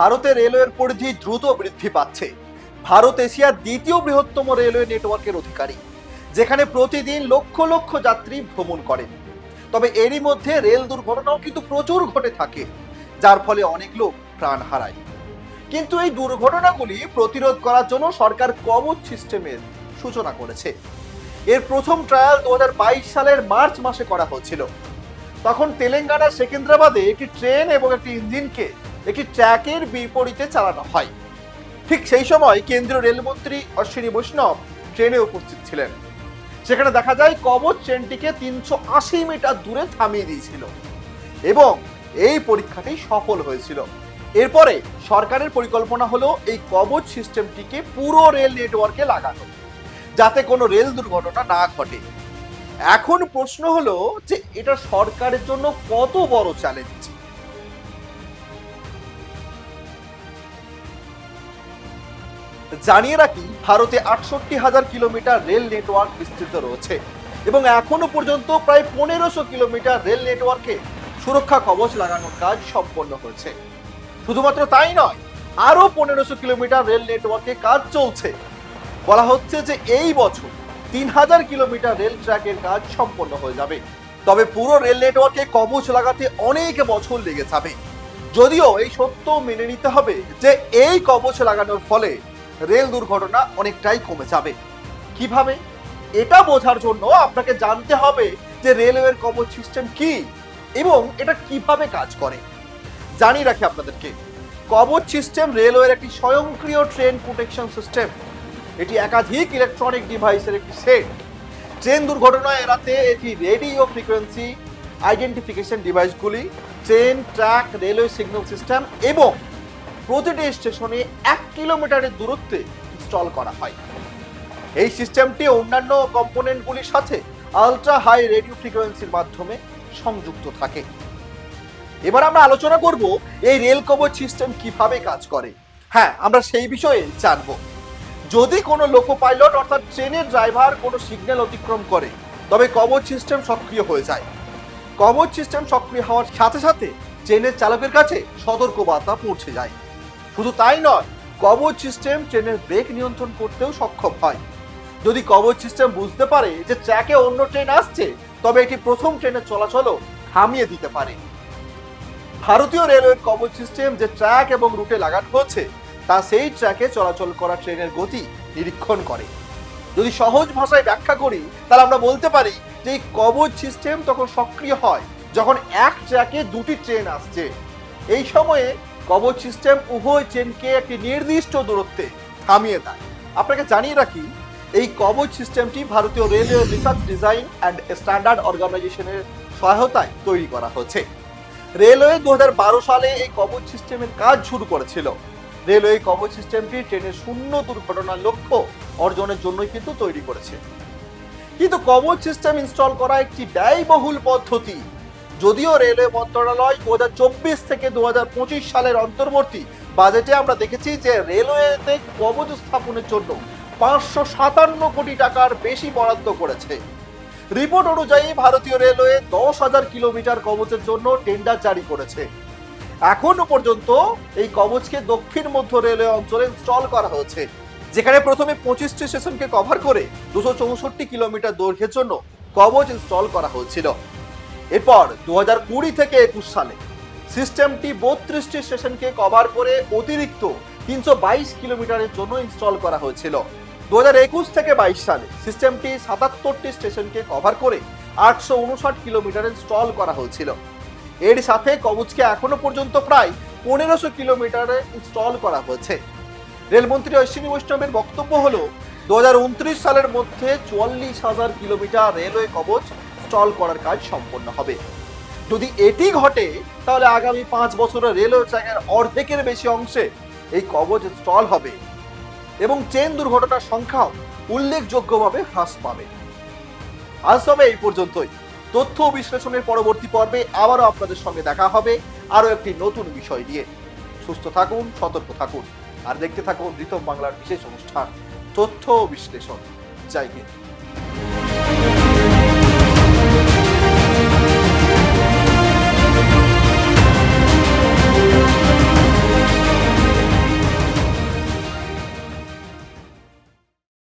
ভারতের রেলওয়ের পরিধি দ্রুত বৃদ্ধি পাচ্ছে। ভারত এশিয়ার দ্বিতীয় বৃহত্তম রেলওয়ে নেটওয়ার্কের অধিকারী, যেখানে প্রতিদিন লক্ষ লক্ষ যাত্রী ভ্রমণ করেন। তবে এরই মধ্যে রেল দুর্ঘটনাও কিন্তু প্রচুর ঘটে থাকে, যার ফলে অনেক লোক প্রাণ হারায়। কিন্তু এই দুর্ঘটনাগুলি প্রতিরোধ করার জন্য সরকার কবচ সিস্টেমের সূচনা করেছে। এর প্রথম ট্রায়াল দু হাজার বাইশ সালের মার্চ মাসে করা হয়েছিল তখন তেলেঙ্গানার সেকেন্দ্রাবাদে একটি ট্রেন এবং একটি ইঞ্জিনকে একটি ট্র্যাকের বিপরীতে চালানো হয়। ঠিক সেই সময় কেন্দ্রীয় রেলমন্ত্রী অশ্বিনী বৈষ্ণব ট্রেনে উপস্থিত ছিলেন। সেখানে দেখা যায় কবচ ট্রেনটিকে তিনশো আশি মিটার দূরে থামিয়ে দিয়েছিল এবং এই পরীক্ষাটি সফল হয়েছিল। এরপরে সরকারের পরিকল্পনা হলো এই কবচ সিস্টেমটিকে পুরো রেল নেটওয়ার্কে লাগানো, যাতে কোনো রেল দুর্ঘটনা না ঘটে। এখন প্রশ্ন হলো যে এটা সরকারের জন্য কত বড় চ্যালেঞ্জ? জানিয়ে রাখি, ভারতে আটষট্টি হাজার কিলোমিটার রেল নেটওয়ার্ক বিস্তৃত রয়েছে এবং এখনও পর্যন্ত প্রায় পনেরোশো কিলোমিটার রেল নেটওয়ার্কে সুরক্ষা কবচ লাগানোর কাজ সম্পন্ন হয়েছে। শুধুমাত্র তাই নয়, আরও পনেরোশো কিলোমিটার রেল নেটওয়ার্কে কাজ চলছে। বলা হচ্ছে যে এই বছর তিন হাজার কিলোমিটার রেল ট্র্যাকের কাজ সম্পন্ন হয়ে যাবে। তবে পুরো রেল নেটওয়ার্কে কবচ লাগাতে অনেক বছর লেগে যাবে। যদিও এই সত্য মেনে নিতে হবে যে এই কবচ লাগানোর ফলে রেল দুর্ঘটনা অনেকটাই কমে যাবে। কীভাবে? এটা বোঝার জন্য আপনাকে জানতে হবে যে রেলওয়ের কবচ সিস্টেম কি এবং এটা কীভাবে কাজ করে। জানিয়ে রাখি আপনাদেরকে, কবচ সিস্টেম রেলওয়ের একটি স্বয়ংক্রিয় ট্রেন প্রোটেকশন সিস্টেম। এটি একাধিক ইলেকট্রনিক ডিভাইসের একটি সেট। ট্রেন দুর্ঘটনা এড়াতে এটি রেডিও ফ্রিকোয়েন্সি, আইডেন্টিফিকেশন ডিভাইসগুলি, train track railway signal system এবং প্রতিটি স্টেশনে এক কিলোমিটারের দূরত্বে ইনস্টল করা হয়। এই সিস্টেমটি অন্যান্য কম্পোনেন্টগুলির সাথে আলট্রা হাই রেডিও ফ্রিকোয়েন্সির মাধ্যমে সংযুক্ত থাকে। এবার আমরা আলোচনা করব এই রেল কবচ সিস্টেম কীভাবে কাজ করে। হ্যাঁ আমরা সেই বিষয়ে জানব। যদি কোনো লোকো পাইলট অর্থাৎ ট্রেনের ড্রাইভার কোনো সিগন্যাল অতিক্রম করে, তবে কবচ সিস্টেম সক্রিয় হয়ে যায়। কবচ সিস্টেম সক্রিয় হওয়ার সাথে সাথে ট্রেনের চালকের কাছে সতর্ক বার্তা পৌঁছে যায়। শুধু তাই নয় কবচ সিস্টেম ট্রেনের ব্রেক নিয়ন্ত্রণ করতেও সক্ষম হয়। যদি কবচ সিস্টেম বুঝতে পারে যে ট্র্যাকে অন্য ট্রেন আসছে, তবে এটি প্রথম ট্রেনের চলাচলও থামিয়ে দিতে পারে। ভারতীয় রেলওয়ের কবচ সিস্টেম যে ট্র্যাক এবং রুটে লাগানো হচ্ছে, তা সেই ট্র্যাকে চলাচল করা ট্রেনের গতি নিরীক্ষণ করে। যদি সহজ ভাষায় ব্যাখ্যা করি, তাহলে আমরা বলতে পারি যে এই কবচ সিস্টেম তখন সক্রিয় হয় যখন এক ট্র্যাকে দুটি ট্রেন আসছে। এই সময়ে কবচ সিস্টেম উভয় চেনকে একটি নির্দিষ্ট দূরত্বে থামিয়ে দেয়। আপনাকে জানিয়ে রাখি, এই কবচ সিস্টেমটি ভারতীয় railway research design and standard অর্গানাইজেশনের সহায়তায় তৈরি করা হয়েছে। রেলওয়ে দু হাজার বারো সালে এই কবচ সিস্টেমের কাজ শুরু করেছিল। রেলওয়ে কবচ সিস্টেমটি ট্রেনের শূন্য দুর্ঘটনার লক্ষ্য অর্জনের জন্যই কিন্তু তৈরি করেছে। কিন্তু কবচ সিস্টেম ইনস্টল করা একটি ব্যয়বহুল পদ্ধতি যদিও রেলওয়ে মন্ত্রণালয় দু হাজার চব্বিশ থেকে দু হাজার পঁচিশ সালের অন্তর্বর্তী বাজেটে আমরা দেখেছি যে রেলওয়েতে কবচ স্থাপনের জন্য পাঁচশো সাতান্ন কোটি টাকার বেশি বরাদ্দ করেছে। রিপোর্ট অনুযায়ী ভারতীয় রেলওয়ে দশ হাজার কিলোমিটার কবচের জন্য টেন্ডার জারি করেছে। এখনও পর্যন্ত এই কবচকে দক্ষিণ মধ্য রেলওয়ে অঞ্চলে ইনস্টল করা হয়েছে, যেখানে প্রথমে পঁচিশটি স্টেশনকে কভার করে দুশো চৌষট্টি কিলোমিটার দৈর্ঘ্যের জন্য কবচ ইনস্টল করা হয়েছিল। এরপর দু হাজার কুড়ি থেকে একুশ সালে সিস্টেমটি বত্রিশটি স্টেশনকে কভার করে অতিরিক্ত তিনশো বাইশ কিলোমিটারের জন্য ইনস্টল করা হয়েছিল। দু হাজার একুশ থেকে বাইশ সালে সিস্টেমটি সাতাত্তরটি স্টেশনকে কভার করে আটশো উনষাট কিলোমিটার ইনস্টল করা হয়েছিল। এর সাথে কবচকে এখনও পর্যন্ত প্রায় পনেরোশো কিলোমিটারে ইনস্টল করা হয়েছে। রেলমন্ত্রী অশ্বিনী বৈষ্ণবের বক্তব্য হলো দু হাজার উনত্রিশ সালের মধ্যে চুয়াল্লিশ হাজার কিলোমিটার রেলওয়ে কবচ ইনস্টল করার কাজ সম্পন্ন হবে। যদি এটি ঘটে, তাহলে আগামী পাঁচ বছরে রেলওয়ে ট্র্যাকের অর্ধেকের বেশি অংশে এই কবচ ইনস্টল হবে এবং ট্রেন দুর্ঘটনার সংখ্যাও উল্লেখযোগ্যভাবে হ্রাস পাবে। আজ তবে এই পর্যন্তই। তথ্য বিশ্লেষণের পরবর্তী পর্বে আবারও আপনাদের সঙ্গে দেখা হবে আরও একটি নতুন বিষয় নিয়ে। সুস্থ থাকুন, সতর্ক থাকুন, আর দেখতে থাকুন ঋতম বাংলার বিশেষ অনুষ্ঠান, তথ্য বিশ্লেষণ। হিন্দ।